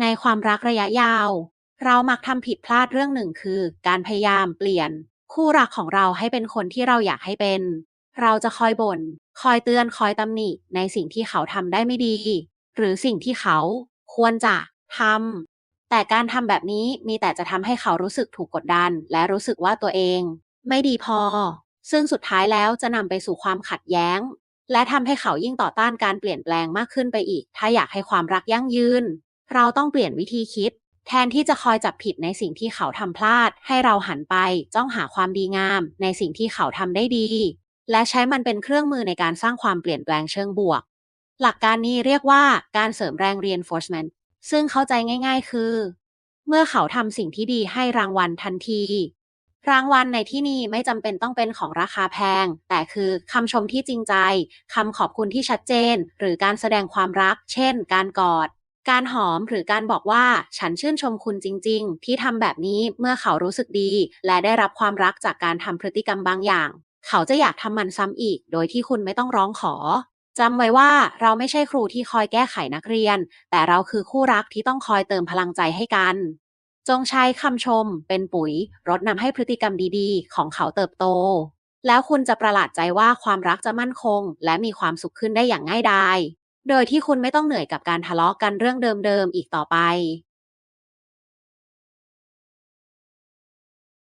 ในความรักระยะยาว เรามักทำผิดพลาดเรื่องหนึ่งคือ การพยายามเปลี่ยน คู่รักของเราให้เป็นคนที่เราอยากให้เป็น เราจะคอยบ่น คอยเตือนคอยตำหนิในสิ่งที่เขาทำได้ไม่ดี หรือสิ่งที่เขาควรจะทำแต่การทำแบบนี้มีแต่จะทำให้เขารู้สึกถูกกดดัน และรู้สึกว่าตัวเอง ไม่ดีพอ ซึ่งสุดท้ายแล้วจะนำไปสู่ความขัดแย้ง และทำให้เขายิ่งต่อต้านการเปลี่ยนแปลงมากขึ้นไปอีก ถ้าอยากให้ความรักยั่งยืน เราต้องเปลี่ยนวิธีคิด แทนที่จะคอยจับผิดในสิ่งที่เขาทำพลาด ให้เราหันไปจ้องหาความดีงาม ในสิ่งที่เขาทำได้ดี และใช้มันเป็นเครื่องมือในการสร้างความเปลี่ยนแปลงเชิงบวก หลักการนี้เรียกว่าการเสริมแรง reinforcement ซึ่งเข้าใจง่าย ๆ คือ เมื่อเขาทำสิ่งที่ดีให้รางวัลทันทีรางวัลในที่นี้ไม่จำเป็นต้องเป็นของราคาแพง แต่คือคำชมที่จริงใจ คำขอบคุณที่ชัดเจน หรือการแสดงความรัก เช่น การกอด การหอมหรือการบอกว่าฉันชื่นชมคุณจริง ๆ ที่ทำแบบนี้เมื่อเขารู้สึกดี และได้รับความรักจากการทำพฤติกรรมบางอย่าง เขาจะอยากทำมันซ้ำอีก โดยที่คุณไม่ต้องร้องขอจำไว้ว่าเราไม่ใช่ครูที่คอยแก้ไขนักเรียน แต่เราคือคู่รักที่ต้องคอยเติมพลังใจให้กัน จงใช้คำชม เป็นปุ๋ยรดน้ำให้พฤติกรรมดีๆ ของเขาเติบโต แล้วคุณจะประหลาดใจว่าความรักจะมั่นคง และมีความสุขขึ้นได้อย่างง่ายดาย โดยที่คุณไม่ต้องเหนื่อยกับการทะเลาะกันเรื่องเดิมๆอีกต่อไป